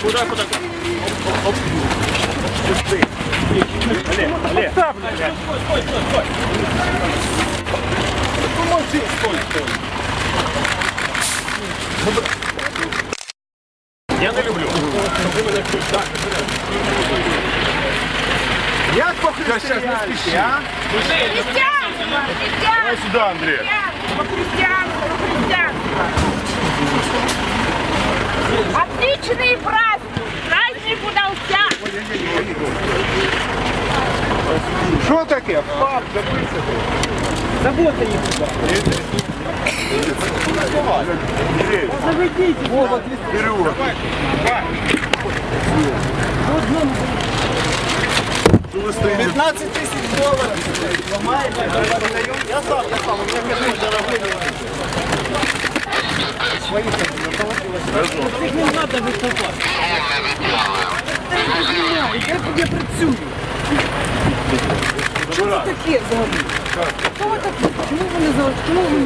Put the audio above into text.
Куда, куда, куда? Оп, оп, оп. Стой, стой, стой, стой, стой. Помолчи, стой, стой. Я не люблю. Як по-християнськи, а? Християнство! Християнство! Давай сюди, Андрій. По-християнству, по-християнству. Що таке? Пап, забився ти. Забота їх туди. Заведіть. Вова, вперед. 15 тисяч доларів. Ламаєте? Я сам, я сам. У мене кажуть, дорогой. Свої Цих не треба виступати. Я працюю. Що це таке взагалі? Ви таке? Чому ви не заважаєте? Чому ви